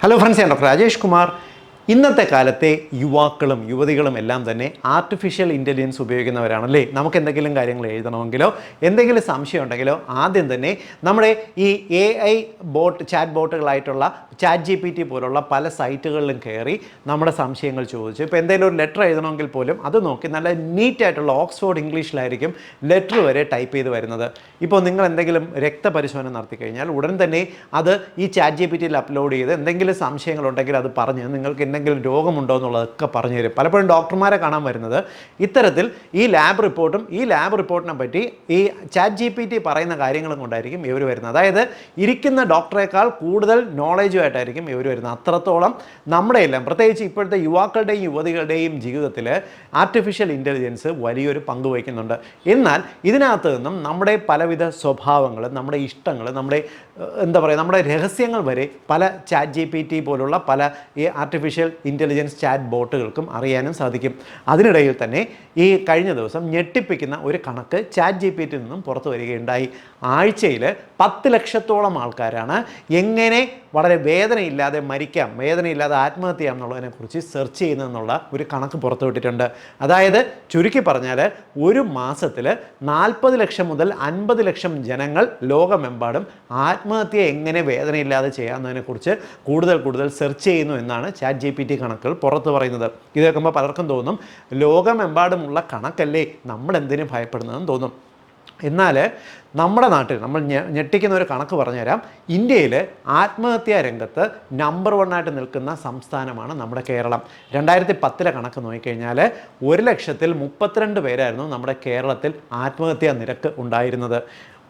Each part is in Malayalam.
ഹലോ ഫ്രണ്ട്സ് ഞാൻ ഡോക്ടർ രാജേഷ് കുമാർ ഇന്നത്തെ കാലത്തെ യുവാക്കളും യുവതികളും എല്ലാം തന്നെ ആർട്ടിഫിഷ്യൽ ഇന്റലിജൻസ് ഉപയോഗിക്കുന്നവരാണല്ലേ? നമുക്ക് എന്തെങ്കിലും കാര്യങ്ങൾ എഴുതണമെങ്കിലോ എന്തെങ്കിലും സംശയം ഉണ്ടെങ്കിലോ ആദ്യം തന്നെ നമ്മുടെ ഈ എ ഐ ബോട്ട് ചാറ്റ് ബോട്ടുകളായിട്ടുള്ള ചാറ്റ് ജി പി ടി പോലുള്ള പല സൈറ്റുകളിലും കയറി നമ്മുടെ സംശയങ്ങൾ ചോദിച്ചു. ഇപ്പോൾ എന്തെങ്കിലും ഒരു ലെറ്റർ എഴുതണമെങ്കിൽ പോലും അത് നോക്കി നല്ല നീറ്റായിട്ടുള്ള ഓക്സ്ഫോർഡ് ഇംഗ്ലീഷിലായിരിക്കും ലെറ്റർ വരെ ടൈപ്പ് ചെയ്ത് വരുന്നത്. ഇപ്പോൾ നിങ്ങൾ എന്തെങ്കിലും രക്തപരിശോധന നടത്തി കഴിഞ്ഞാൽ ഉടൻ തന്നെ അത് ഈ ചാറ്റ് ജി പി ടിയിൽ അപ്ലോഡ് ചെയ്ത് എന്തെങ്കിലും സംശയങ്ങളുണ്ടെങ്കിൽ അത് പറഞ്ഞ് നിങ്ങൾക്ക് എന്തെങ്കിലും രോഗമുണ്ടോ എന്നുള്ളതൊക്കെ പറഞ്ഞു തരും. പലപ്പോഴും ഡോക്ടർമാരെ കാണാൻ വരുന്നത് ഇത്തരത്തിൽ ഈ ലാബ് റിപ്പോർട്ടും ഈ ലാബ് റിപ്പോർട്ടിനെ പറ്റി ഈ ചാറ്റ് ജി പി ടി പറയുന്ന കാര്യങ്ങളും കൊണ്ടായിരിക്കും ഇവർ വരുന്നത്. അതായത് ഇരിക്കുന്ന ഡോക്ടറേക്കാൾ കൂടുതൽ നോളേജുമായിട്ടായിരിക്കും ഇവർ വരുന്നത്. അത്രത്തോളം നമ്മുടെ എല്ലാം പ്രത്യേകിച്ച് ഇപ്പോഴത്തെ യുവാക്കളുടെയും യുവതികളുടെയും ജീവിതത്തിൽ ആർട്ടിഫിഷ്യൽ ഇന്റലിജൻസ് വലിയൊരു പങ്ക് വഹിക്കുന്നുണ്ട്. എന്നാൽ ഇതിനകത്ത് നിന്നും നമ്മുടെ പലവിധ സ്വഭാവങ്ങൾ നമ്മുടെ ഇഷ്ടങ്ങൾ നമ്മുടെ എന്താ പറയുക നമ്മുടെ രഹസ്യങ്ങൾ വരെ പല ചാറ്റ് ജി പി ടി പോലുള്ള പല ഈ ആർട്ടിഫിഷ്യൽ ഇന്റലിജൻസ് ചാറ്റ് ബോട്ടുകൾക്കും അറിയാനും സാധിക്കും. അതിനിടയിൽ തന്നെ ഈ കഴിഞ്ഞ ദിവസം ഞെട്ടിപ്പിക്കുന്ന ഒരു കണക്ക് ചാറ്റ് ജി പി ടിയിൽ നിന്നും പുറത്തു വരികയുണ്ടായി. ആഴ്ചയിൽ പത്ത് ലക്ഷത്തോളം ആൾക്കാരാണ് എങ്ങനെ വളരെ വേദനയില്ലാതെ മരിക്കാം വേദനയില്ലാതെ ആത്മഹത്യ ചെയ്യാം എന്നുള്ളതിനെക്കുറിച്ച് സെർച്ച് ചെയ്യുന്നതെന്നുള്ള ഒരു കണക്ക് പുറത്തുവിട്ടിട്ടുണ്ട് അതായത് ചുരുക്കി പറഞ്ഞാൽ ഒരു മാസത്തിൽ നാൽപ്പത് ലക്ഷം മുതൽ അൻപത് ലക്ഷം ജനങ്ങൾ ലോകമെമ്പാടും ആത്മഹത്യ എങ്ങനെ വേദനയില്ലാതെ ചെയ്യാമെന്നതിനെക്കുറിച്ച് കൂടുതൽ കൂടുതൽ സെർച്ച് ചെയ്യുന്നു എന്നാണ് ചാറ്റ് ജി പി ടി കണക്കുകൾ പുറത്ത് പറയുന്നത്. ഇത് കേൾക്കുമ്പോൾ പലർക്കും തോന്നും ലോകമെമ്പാടുമുള്ള കണക്കല്ലേ നമ്മൾ എന്തിനു ഭയപ്പെടുന്നതെന്ന് തോന്നും. എന്നാൽ നമ്മുടെ നാട്ടിൽ നമ്മൾ ഞെട്ടിക്കുന്ന ഒരു കണക്ക് പറഞ്ഞുതരാം. ഇന്ത്യയിൽ ആത്മഹത്യാ രംഗത്ത് നമ്പർ ആയിട്ട് നിൽക്കുന്ന സംസ്ഥാനമാണ് നമ്മുടെ കേരളം. രണ്ടായിരത്തി പത്തിലെ കണക്ക് നോക്കിക്കഴിഞ്ഞാൽ ഒരു ലക്ഷത്തിൽ മുപ്പത്തിരണ്ട് പേരായിരുന്നു നമ്മുടെ കേരളത്തിൽ ആത്മഹത്യാ നിരക്ക് ഉണ്ടായിരുന്നത്.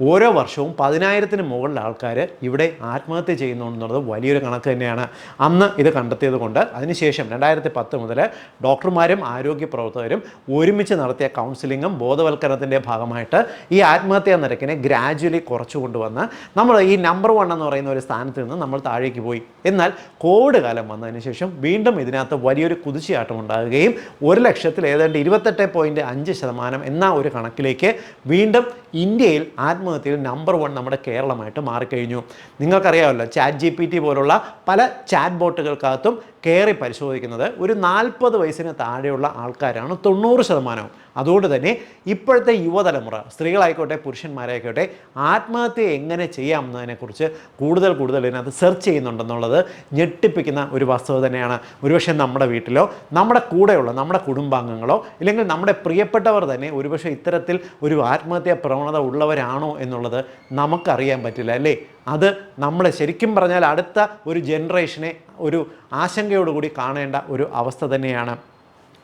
ഓരോ വർഷവും പതിനായിരത്തിന് മുകളിൽ ആൾക്കാർ ഇവിടെ ആത്മഹത്യ ചെയ്യുന്നു എന്നുള്ളത് വലിയൊരു കണക്ക് തന്നെയാണ്. അന്ന് ഇത് കണ്ടെത്തിയത് കൊണ്ട് അതിനുശേഷം രണ്ടായിരത്തി പത്ത് മുതൽ ഡോക്ടർമാരും ആരോഗ്യ പ്രവർത്തകരും ഒരുമിച്ച് നടത്തിയ കൗൺസിലിങ്ങും ബോധവൽക്കരണത്തിന്റെ ഭാഗമായിട്ട് ഈ ആത്മഹത്യാ നിരക്കിനെ ഗ്രാജുവലി കുറച്ചു കൊണ്ടുവന്ന് നമ്മൾ ഈ നമ്പർ വൺ എന്ന് പറയുന്ന ഒരു സ്ഥാനത്ത് നിന്ന് നമ്മൾ താഴേക്ക് പോയി. എന്നാൽ കോവിഡ് കാലം വന്നതിന് ശേഷം വീണ്ടും ഇതിനകത്ത് വലിയൊരു കുതിച്ചുചാട്ടം ഉണ്ടാകുകയും ഒരു ലക്ഷത്തിൽ ഏതാണ്ട് ഇരുപത്തെട്ട് പോയിന്റ് അഞ്ച് ശതമാനം എന്ന ഒരു കണക്കിലേക്ക് വീണ്ടും ഇന്ത്യയിൽ ആത്മഹത്യയിൽ നമ്പർ വൺ നമ്മുടെ കേരളമായിട്ട് മാറിക്കഴിഞ്ഞു. നിങ്ങൾക്കറിയാമല്ലോ ചാറ്റ് ജി പി ടി പോലുള്ള പല ചാറ്റ് ബോട്ടുകൾക്കകത്തും കയറി പരിശോധിക്കുന്നത് ഒരു നാൽപ്പത് വയസ്സിന് താഴെയുള്ള ആൾക്കാരാണ് തൊണ്ണൂറ് ശതമാനവും. അതുകൊണ്ട് തന്നെ ഇപ്പോഴത്തെ യുവതലമുറ സ്ത്രീകളായിക്കോട്ടെ പുരുഷന്മാരായിക്കോട്ടെ ആത്മഹത്യ എങ്ങനെ ചെയ്യാം എന്നതിനെക്കുറിച്ച് കൂടുതൽ കൂടുതൽ ഇതിനകത്ത് സെർച്ച് ചെയ്യുന്നുണ്ടെന്നുള്ളത് ഞെട്ടിപ്പിക്കുന്ന ഒരു വസ്തുത തന്നെയാണ്. ഒരുപക്ഷെ നമ്മുടെ വീട്ടിലോ നമ്മുടെ കൂടെയുള്ള നമ്മുടെ കുടുംബാംഗങ്ങളോ ഇല്ലെങ്കിൽ നമ്മുടെ പ്രിയപ്പെട്ടവർ തന്നെ ഒരുപക്ഷെ ഇത്തരത്തിൽ ഒരു ആത്മഹത്യാ പ്രവണത ഉള്ളവരാണോ എന്നുള്ളത് നമുക്കറിയാൻ പറ്റില്ല അല്ലേ? അത് നമ്മൾ ശരിക്കും പറഞ്ഞാൽ അടുത്ത ഒരു ജനറേഷനെ ഒരു ആശങ്കയോടുകൂടി കാണേണ്ട ഒരു അവസ്ഥ തന്നെയാണ്.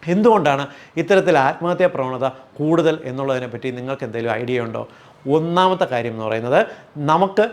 എന്തുകൊണ്ടാണ് ഇത്തരത്തിൽ ആത്മഹത്യാ പ്രവണത കൂടുതൽ എന്നുള്ളതിനെ പറ്റി നിങ്ങൾക്ക് എന്തെങ്കിലും ഐഡിയ ഉണ്ടോ? ഒന്നാമത്തെ കാര്യം എന്ന് പറയുന്നത് നമുക്ക്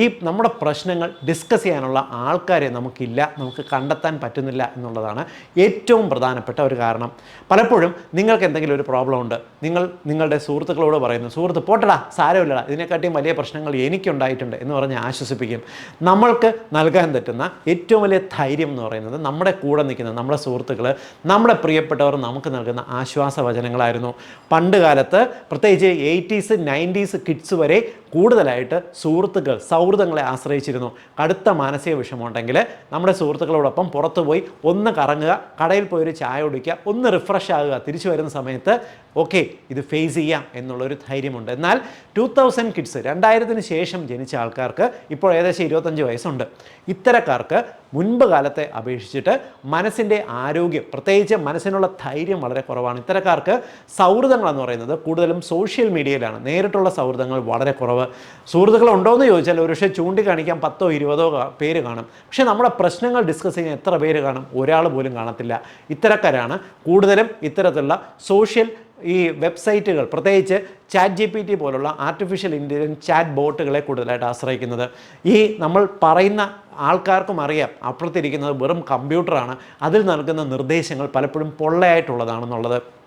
ഈ നമ്മുടെ പ്രശ്നങ്ങൾ ഡിസ്കസ് ചെയ്യാനുള്ള ആൾക്കാരെ നമുക്കില്ല നമുക്ക് കണ്ടെത്താൻ പറ്റുന്നില്ല എന്നുള്ളതാണ് ഏറ്റവും പ്രധാനപ്പെട്ട ഒരു കാരണം. പലപ്പോഴും നിങ്ങൾക്ക് എന്തെങ്കിലും ഒരു പ്രോബ്ലം ഉണ്ട് നിങ്ങൾ നിങ്ങളുടെ സുഹൃത്തുക്കളോട് പറയുന്നു സുഹൃത്ത് പോട്ടടാ സാരമില്ലടാ ഇതിനെക്കാട്ടിയും വലിയ പ്രശ്നങ്ങൾ എനിക്കുണ്ടായിട്ടുണ്ട് എന്ന് പറഞ്ഞ് ആശ്വസിപ്പിക്കും. നമ്മൾക്ക് നൽകാൻ പറ്റുന്ന ഏറ്റവും വലിയ ധൈര്യം എന്ന് പറയുന്നത് നമ്മുടെ കൂടെ നിൽക്കുന്ന നമ്മുടെ സുഹൃത്തുക്കൾ നമ്മുടെ പ്രിയപ്പെട്ടവർ നമുക്ക് നൽകുന്ന ആശ്വാസ വചനങ്ങളായിരുന്നു പണ്ട് കാലത്ത് പ്രത്യേകിച്ച് എയ്റ്റീസ് നയന്റീസ് കിഡ്സ് വരെ കൂടുതലായിട്ട് സുഹൃത്തുക്കൾ സൗഹൃദങ്ങളെ ആശ്രയിച്ചിരുന്നു. കടുത്ത മാനസിക വിഷമമുണ്ടെങ്കിൽ നമ്മുടെ സുഹൃത്തുക്കളോടൊപ്പം പുറത്തു പോയി ഒന്ന് കറങ്ങുക കടയിൽ പോയി ഒരു ചായ കുടിക്കുക ഒന്ന് റിഫ്രഷ് ആകുക തിരിച്ചു വരുന്ന സമയത്ത് ഓക്കെ ഇത് ഫേസ് ചെയ്യാം എന്നുള്ളൊരു ധൈര്യമുണ്ട്. എന്നാൽ ടു തൗസൻഡ് കിഡ്സ് രണ്ടായിരത്തിന് ശേഷം ജനിച്ച ആൾക്കാർക്ക് ഇപ്പോൾ ഏകദേശം ഇരുപത്തഞ്ച് വയസ്സുണ്ട്. ഇത്തരക്കാർക്ക് മുൻപ് കാലത്തെ അപേക്ഷിച്ചിട്ട് മനസ്സിന്റെ ആരോഗ്യം പ്രത്യേകിച്ച് മനസ്സിനുള്ള ധൈര്യം വളരെ കുറവാണ്. ഇത്തരക്കാർക്ക് സൗഹൃദങ്ങളെന്ന് പറയുന്നത് കൂടുതലും സോഷ്യൽ മീഡിയയിലാണ് നേരിട്ടുള്ള സൗഹൃദങ്ങൾ വളരെ കുറവ് സുഹൃത്തുക്കൾ ഉണ്ടോ? എന്ന് ചോദിച്ചാൽ ഒരുപക്ഷെ ചൂണ്ടിക്കാണിക്കാൻ പത്തോ ഇരുപതോ പേര് കാണും. പക്ഷേ നമ്മുടെ പ്രശ്നങ്ങൾ ഡിസ്കസ് ചെയ്യാൻ എത്ര പേര് കാണും? ഒരാൾ പോലും കാണത്തില്ല. ഇത്തരക്കാരാണ് കൂടുതലും ഇത്തരത്തിലുള്ള സോഷ്യൽ ഈ വെബ്സൈറ്റുകൾ പ്രത്യേകിച്ച് ചാറ്റ് ജി പി ടി പോലുള്ള ആർട്ടിഫിഷ്യൽ ഇന്റലിജൻസ് ചാറ്റ് ബോട്ടുകളെ കൂടുതലായിട്ട് ആശ്രയിക്കുന്നത്. ഈ നമ്മൾ പറയുന്ന ആൾക്കാർക്കും അറിയാം അപ്പുറത്തിരിക്കുന്നത് വെറും കമ്പ്യൂട്ടറാണ് അതിൽ നൽകുന്ന നിർദ്ദേശങ്ങൾ പലപ്പോഴും പൊള്ളയായിട്ടുള്ളതാണെന്നുള്ളത്.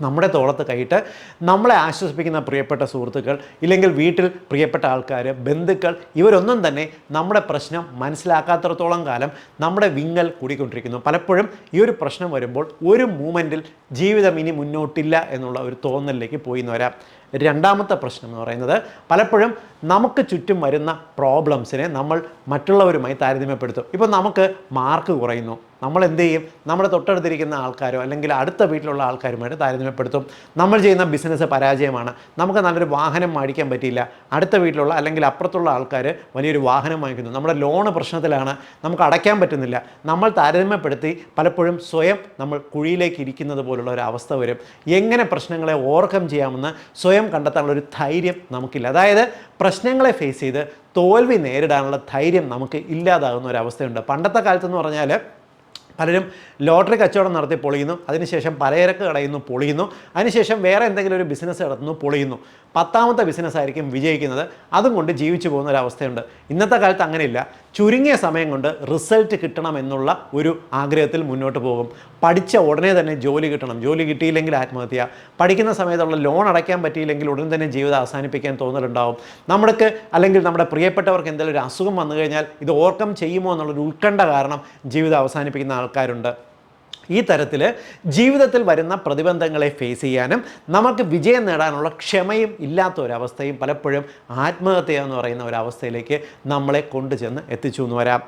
നമ്മുടെ തോളത്ത് കൈയിട്ട് നമ്മളെ ആശ്വസിപ്പിക്കുന്ന പ്രിയപ്പെട്ട സുഹൃത്തുക്കൾ ഇല്ലെങ്കിൽ വീട്ടിൽ പ്രിയപ്പെട്ട ആൾക്കാർ ബന്ധുക്കൾ ഇവരൊന്നും തന്നെ നമ്മുടെ പ്രശ്നം മനസ്സിലാക്കാത്തടത്തോളം കാലം നമ്മുടെ വിങ്ങൽ കൂടിക്കൊണ്ടിരിക്കുന്നു. പലപ്പോഴും ഈ ഒരു പ്രശ്നം വരുമ്പോൾ ഒരു മൂമെന്റിൽ ജീവിതം ഇനി മുന്നോട്ടില്ല എന്നുള്ള ഒരു തോന്നലിലേക്ക് പോയി വരാം. രണ്ടാമത്തെ പ്രശ്നം എന്ന് പറയുന്നത് പലപ്പോഴും നമുക്ക് ചുറ്റും വരുന്ന പ്രോബ്ലംസിനെ നമ്മൾ മറ്റുള്ളവരുമായി താരതമ്യപ്പെടുത്തും. ഇപ്പോൾ നമുക്ക് മാർക്ക് കുറയുന്നു. നമ്മൾ എന്ത് ചെയ്യും നമ്മുടെ തൊട്ടടുത്തിരിക്കുന്ന ആൾക്കാരോ അല്ലെങ്കിൽ അടുത്ത വീട്ടിലുള്ള ആൾക്കാരുമായിട്ട് താരതമ്യപ്പെടുത്തും. നമ്മൾ ചെയ്യുന്ന ബിസിനസ് പരാജയമാണ്. നമുക്ക് നല്ലൊരു വാഹനം മേടിക്കാൻ പറ്റിയില്ല. അടുത്ത വീട്ടിലുള്ള അല്ലെങ്കിൽ അപ്പുറത്തുള്ള ആൾക്കാർ വലിയൊരു വാഹനം വാങ്ങിക്കുന്നു. നമ്മുടെ ലോണ് പ്രശ്നത്തിലാണ്. നമുക്ക് അടയ്ക്കാൻ പറ്റുന്നില്ല. നമ്മൾ താരതമ്യപ്പെടുത്തി പലപ്പോഴും സ്വയം നമ്മൾ കുഴിയിലേക്ക് ഇരിക്കുന്നത് പോലുള്ള ഒരു അവസ്ഥ വരും. എങ്ങനെ പ്രശ്നങ്ങളെ ഓവർകം ചെയ്യാമെന്ന് സ്വയം കണ്ടെത്താനുള്ള ഒരു ധൈര്യം നമുക്കില്ല. അതായത് പ്രശ്നങ്ങളെ ഫേസ് ചെയ്ത് തോൽവി നേരിടാനുള്ള ധൈര്യം നമുക്ക് ഇല്ലാതാകുന്ന ഒരു അവസ്ഥയുണ്ട്. പണ്ടത്തെ കാലത്തെന്ന് പറഞ്ഞാൽ പലരും ലോട്ടറി കച്ചവടം നടത്തി പൊളിയുന്നു അതിനുശേഷം പലചരക്ക് കടയുന്നു പൊളിയുന്നു അതിനുശേഷം വേറെ എന്തെങ്കിലും ഒരു ബിസിനസ് നടത്തുന്നു പൊളിയുന്നു. പത്താമത്തെ ബിസിനസ് ആയിരിക്കും വിജയിക്കുന്നത്. അതും കൊണ്ട് ജീവിച്ചു പോകുന്ന ഒരവസ്ഥയുണ്ട്. ഇന്നത്തെ കാലത്ത് അങ്ങനെയില്ല. ചുരുങ്ങിയ സമയം കൊണ്ട് റിസൾട്ട് കിട്ടണം എന്നുള്ള ഒരു ആഗ്രഹത്തിൽ മുന്നോട്ട് പോകും. പഠിച്ച ഉടനെ തന്നെ ജോലി കിട്ടണം. ജോലി കിട്ടിയില്ലെങ്കിൽ ആത്മഹത്യ. പഠിക്കുന്ന സമയത്തുള്ള ലോൺ അടയ്ക്കാൻ പറ്റിയില്ലെങ്കിൽ ഉടൻ തന്നെ ജീവിതം അവസാനിപ്പിക്കാൻ തോന്നലുണ്ടാവും. നമ്മൾക്ക് അല്ലെങ്കിൽ നമ്മുടെ പ്രിയപ്പെട്ടവർക്ക് എന്തെങ്കിലും ഒരു അസുഖം വന്നു കഴിഞ്ഞാൽ ഇത് ഓവർകം ചെയ്യുമോ എന്നുള്ളൊരു ഉത്കണ്ഠ കാരണം ജീവിതം അവസാനിപ്പിക്കുന്ന ആൾക്കാരുണ്ട്. ഈ തരത്തിൽ ജീവിതത്തിൽ വരുന്ന പ്രതിബന്ധങ്ങളെ ഫേസ് ചെയ്യാനും നമുക്ക് വിജയം നേടാനുള്ള ക്ഷമയും ഇല്ലാത്ത ഒരവസ്ഥയും പലപ്പോഴും ആത്മഹത്യ എന്ന് പറയുന്ന ഒരവസ്ഥയിലേക്ക് നമ്മളെ കൊണ്ടുചെന്ന് എത്തിച്ചു എന്ന് വരാം.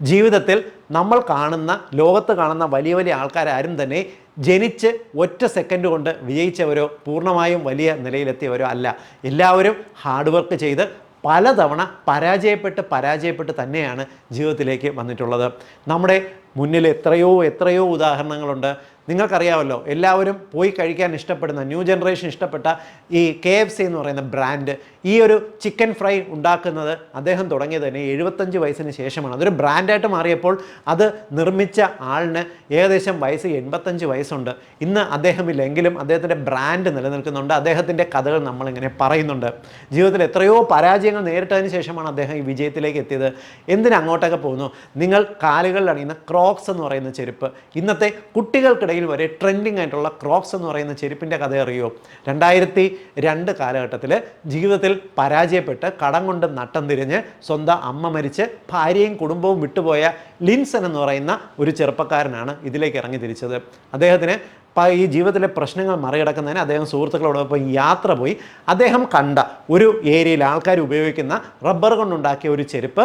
ജീവിതത്തിൽ നമ്മൾ കാണുന്ന ലോകത്ത് കാണുന്ന വലിയ വലിയ ആൾക്കാരാരും തന്നെ ജനിച്ച് ഒറ്റ സെക്കൻഡ് കൊണ്ട് വിജയിച്ചവരോ പൂർണമായും വലിയ നിലയിലെത്തിയവരോ അല്ല. എല്ലാവരും ഹാർഡ് വർക്ക് ചെയ്ത് പലതവണ പരാജയപ്പെട്ട് പരാജയപ്പെട്ട് തന്നെയാണ് ജീവിതത്തിലേക്ക് വന്നിട്ടുള്ളത്. നമ്മുടെ മുന്നിൽ എത്രയോ എത്രയോ ഉദാഹരണങ്ങളുണ്ട്. നിങ്ങൾക്കറിയാമല്ലോ എല്ലാവരും പോയി കഴിക്കാൻ ഇഷ്ടപ്പെടുന്ന ന്യൂ ജനറേഷൻ ഇഷ്ടപ്പെട്ട ഈ കെ എഫ് സി എന്ന് പറയുന്ന ബ്രാൻഡ് ഈ ഒരു ചിക്കൻ ഫ്രൈ ഉണ്ടാക്കുന്നത് അദ്ദേഹം തുടങ്ങിയത് തന്നെ എഴുപത്തഞ്ച് വയസ്സിന് ശേഷമാണ്. അതൊരു ബ്രാൻഡായിട്ട് മാറിയപ്പോൾ അത് നിർമ്മിച്ച ആളിന് ഏകദേശം വയസ്സ് എൺപത്തഞ്ച് വയസ്സുണ്ട്. ഇന്ന് അദ്ദേഹമില്ലെങ്കിലും അദ്ദേഹത്തിന്റെ ബ്രാൻഡ് നിലനിൽക്കുന്നുണ്ട്. അദ്ദേഹത്തിന്റെ കഥകൾ നമ്മളിങ്ങനെ പറയുന്നുണ്ട്. ജീവിതത്തിൽ എത്രയോ പരാജയങ്ങൾ നേരിട്ടതിന് ശേഷമാണ് അദ്ദേഹം ഈ വിജയത്തിലേക്ക് എത്തിയത്. എന്തിനങ്ങോട്ടൊക്കെ പോകുന്നു? നിങ്ങൾ കാലുകളിൽ അണിയുന്ന ക്രോക്സ് എന്ന് പറയുന്ന ചെരുപ്പ്. ഇന്നത്തെ കുട്ടികൾക്കിടയിൽ വരെ ട്രെൻഡിങ് ആയിട്ടുള്ള ക്രോക്സ് എന്ന് പറയുന്ന ചെരുപ്പിന്റെ കഥ അറിയോ? രണ്ടായിരത്തി രണ്ട് കാലഘട്ടത്തിൽ ജീവിതത്തിൽ പരാജയപ്പെട്ട് കടം കൊണ്ട് നട്ടം തിരിഞ്ഞ് സ്വന്തം അമ്മ മരിച്ച് ഭാര്യയും കുടുംബവും വിട്ടുപോയ ലിൻസൺ എന്ന് പറയുന്ന ഒരു ചെറുപ്പക്കാരനാണ് ഇതിലേക്ക് ഇറങ്ങി തിരിച്ചത്. അദ്ദേഹത്തിന് ഈ ജീവിതത്തിലെ പ്രശ്നങ്ങൾ മറികടക്കുന്നതിന് അദ്ദേഹം സുഹൃത്തുക്കളോടൊപ്പം യാത്ര പോയി. അദ്ദേഹം കണ്ട ഒരു ഏരിയയിൽ ആൾക്കാർ ഉപയോഗിക്കുന്ന റബ്ബർ കൊണ്ടുണ്ടാക്കിയ ഒരു ചെരുപ്പ്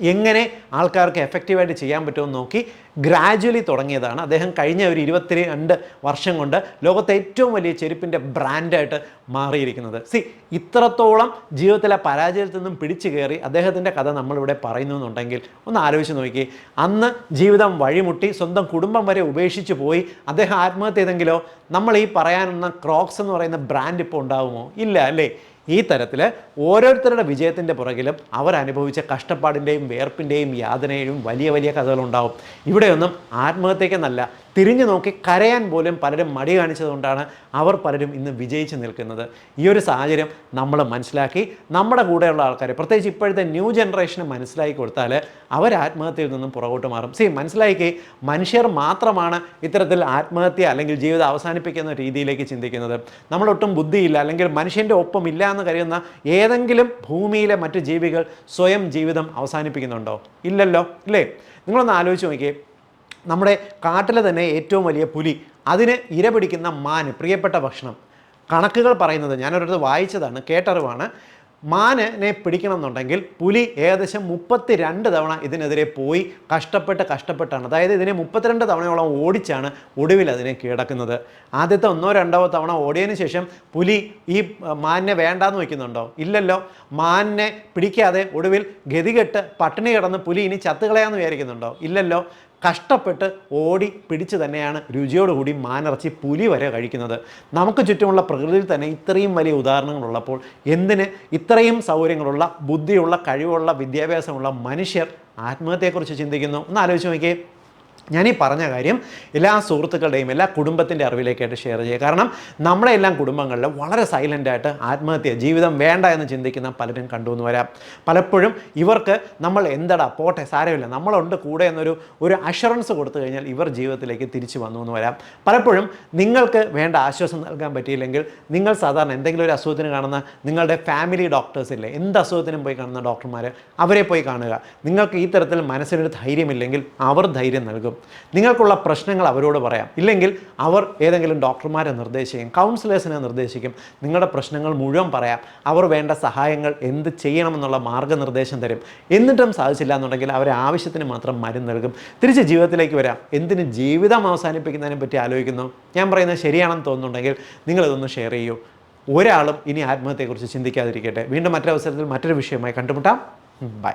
എങ്ങനെ ആൾക്കാർക്ക് എഫക്റ്റീവായിട്ട് ചെയ്യാൻ പറ്റുമെന്ന് നോക്കി ഗ്രാജ്വലി തുടങ്ങിയതാണ്. അദ്ദേഹം കഴിഞ്ഞ ഒരു ഇരുപത്തി രണ്ട് വർഷം കൊണ്ട് ലോകത്തെ ഏറ്റവും വലിയ ചെരുപ്പിന്റെ ബ്രാൻഡായിട്ട് മാറിയിരിക്കുന്നത്. സി ഇത്രത്തോളം ജീവിതത്തിലെ പരാജയത്തിൽ നിന്നും പിടിച്ചു കയറി അദ്ദേഹത്തിന്റെ കഥ നമ്മളിവിടെ പറയുന്നു എന്നുണ്ടെങ്കിൽ ഒന്ന് ആലോചിച്ച് നോക്കി അന്ന് ജീവിതം വഴിമുട്ടി സ്വന്തം കുടുംബം വരെ ഉപേക്ഷിച്ച് പോയി അദ്ദേഹം ആത്മഹത്യ ചെയ്തെങ്കിലോ നമ്മൾ ഈ പറയാനുള്ള ക്രോക്സ് എന്ന് പറയുന്ന ബ്രാൻഡ് ഇപ്പോൾ ഉണ്ടാകുമോ ഇല്ല അല്ലേ? ഈ തരത്തിൽ ഓരോരുത്തരുടെ വിജയത്തിന്റെ പുറകിലും അവർ അനുഭവിച്ച കഷ്ടപ്പാടിന്റെയും വേർപ്പിന്റെയും യാതനയും വലിയ വലിയ കഥകളുണ്ടാവും. ഇവിടെയൊന്നും ആത്മഹത്യക്കെന്നല്ല തിരിഞ്ഞു നോക്കി കരയാൻ പോലും പലരും മടി കാണിച്ചതുകൊണ്ടാണ് അവർ പലരും ഇന്ന് വിജയിച്ച് നിൽക്കുന്നത്. ഈ ഒരു സാഹചര്യം നമ്മൾ മനസ്സിലാക്കി നമ്മുടെ കൂടെയുള്ള ആൾക്കാരെ പ്രത്യേകിച്ച് ഇപ്പോഴത്തെ ന്യൂ ജനറേഷന് മനസ്സിലാക്കി കൊടുത്താൽ അവർ ആത്മഹത്യയിൽ നിന്നും പുറകോട്ട് മാറും. സി മനസ്സിലാക്കി മനുഷ്യർ മാത്രമാണ് ഇത്തരത്തിൽ ആത്മഹത്യ അല്ലെങ്കിൽ ജീവിതം അവസാനിപ്പിക്കുന്ന രീതിയിലേക്ക് ചിന്തിക്കുന്നത്. നമ്മളൊട്ടും ബുദ്ധിയില്ല അല്ലെങ്കിൽ മനുഷ്യന്റെ ഒപ്പം ഇല്ല എന്ന് കരുതുന്ന ഏതെങ്കിലും ഭൂമിയിലെ മറ്റു ജീവികൾ സ്വയം ജീവിതം അവസാനിപ്പിക്കുന്നുണ്ടോ? ഇല്ലല്ലോ ഇല്ലേ? നിങ്ങളൊന്ന് ആലോചിച്ച് നോക്കിയേ. നമ്മുടെ കാട്ടിലെ തന്നെ ഏറ്റവും വലിയ പുലി. അതിന് ഇര പിടിക്കുന്ന മാന് പ്രിയപ്പെട്ട ഭക്ഷണം. കണക്കുകൾ പറയുന്നത് ഞാനൊരിടത്ത് വായിച്ചതാണ് കേട്ടറിവാണ്. മാനിനെ പിടിക്കണം എന്നുണ്ടെങ്കിൽ പുലി ഏകദേശം മുപ്പത്തി രണ്ട് തവണ ഇതിനെതിരെ പോയി കഷ്ടപ്പെട്ട് കഷ്ടപ്പെട്ടാണ്. അതായത് ഇതിനെ മുപ്പത്തിരണ്ട് തവണയോളം ഓടിച്ചാണ് ഒടുവിൽ അതിനെ കീഴടക്കുന്നത്. ആദ്യത്തെ ഒന്നോ രണ്ടോ തവണ ഓടിയതിന് ശേഷം പുലി ഈ മാനിനെ വേണ്ടാന്ന് വയ്ക്കുന്നുണ്ടോ? ഇല്ലല്ലോ. മാനിനെ പിടിക്കാതെ ഒടുവിൽ ഗതികെട്ട് പട്ടിണി കിടന്ന് പുലി ഇനി ചത്തുകളയാന്ന് വിചാരിക്കുന്നുണ്ടോ? ഇല്ലല്ലോ. കഷ്ടപ്പെട്ട് ഓടി പിടിച്ച് തന്നെയാണ് രുചിയോടുകൂടി മാനിറച്ചി പുലി വരെ കഴിക്കുന്നത്. നമുക്ക് ചുറ്റുമുള്ള പ്രകൃതിയിൽ തന്നെ ഇത്രയും വലിയ ഉദാഹരണങ്ങളുള്ളപ്പോൾ എന്തിന് ഇത്രയും സൗകര്യങ്ങളുള്ള ബുദ്ധിയുള്ള കഴിവുള്ള വിദ്യാഭ്യാസമുള്ള മനുഷ്യർ ആത്മഹത്യയെക്കുറിച്ച് ചിന്തിക്കുന്നു? ഒന്ന് ആലോചിച്ച് നോക്കിയേ. ഞാൻ ഈ പറഞ്ഞ കാര്യം എല്ലാ സുഹൃത്തുക്കളുടെയും എല്ലാ കുടുംബത്തിന്റെ അറിവിലേക്കായിട്ട് ഷെയർ ചെയ്യുക. കാരണം നമ്മുടെ എല്ലാം കുടുംബങ്ങളിൽ വളരെ സൈലന്റായിട്ട് ആത്മഹത്യ ജീവിതം വേണ്ട എന്ന് ചിന്തിക്കുന്ന പലരും കണ്ടു എന്ന് വരാം. പലപ്പോഴും ഇവർക്ക് നമ്മൾ എന്തടാ പോട്ടെ സാരമില്ല നമ്മളുണ്ട് കൂടെ എന്നൊരു ഒരു അഷുറൻസ് കൊടുത്തു കഴിഞ്ഞാൽ ഇവർ ജീവിതത്തിലേക്ക് തിരിച്ചു വന്നു എന്ന് വരാം. പലപ്പോഴും നിങ്ങൾക്ക് വേണ്ട ആശ്വാസം നൽകാൻ പറ്റിയില്ലെങ്കിൽ നിങ്ങൾ സാധാരണ എന്തെങ്കിലും ഒരു അസുഖത്തിന് കാണുന്ന നിങ്ങളുടെ ഫാമിലി ഡോക്ടേഴ്സ് ഇല്ലേ എന്ത് അസുഖത്തിനും പോയി കാണുന്ന ഡോക്ടർമാർ അവരെ പോയി കാണുക. നിങ്ങൾക്ക് ഈ തരത്തിൽ മനസ്സിനൊരു ധൈര്യമില്ലെങ്കിൽ അവർ ധൈര്യം നൽകും. നിങ്ങൾക്കുള്ള പ്രശ്നങ്ങൾ അവരോട് പറയാം. ഇല്ലെങ്കിൽ അവർ ഏതെങ്കിലും ഡോക്ടർമാരെ നിർദ്ദേശിക്കും കൗൺസിലേഴ്സിനെ നിർദ്ദേശിക്കും നിങ്ങളുടെ പ്രശ്നങ്ങൾ മുഴുവൻ പറയാം. അവർ വേണ്ട സഹായങ്ങൾ എന്ത് ചെയ്യണമെന്നുള്ള മാർഗനിർദ്ദേശം തരും. എന്നിട്ടും സാധിച്ചില്ല എന്നുണ്ടെങ്കിൽ അവരെ ആവശ്യത്തിന് മാത്രം മരുന്ന് നൽകും. തിരിച്ച് ജീവിതത്തിലേക്ക് വരാം. എന്തിന് ജീവിതം അവസാനിപ്പിക്കുന്നതിനെ പറ്റി ആലോചിക്കുന്നു? ഞാൻ പറയുന്നത് ശരിയാണെന്ന് തോന്നുന്നുണ്ടെങ്കിൽ നിങ്ങളിതൊന്ന് ഷെയർ ചെയ്യൂ. ഒരാളും ഇനി ആത്മഹത്യയെക്കുറിച്ച് ചിന്തിക്കാതിരിക്കട്ടെ. വീണ്ടും മറ്റൊരവസരത്തിൽ മറ്റൊരു വിഷയമായി കണ്ടുമുട്ടാം. ബൈ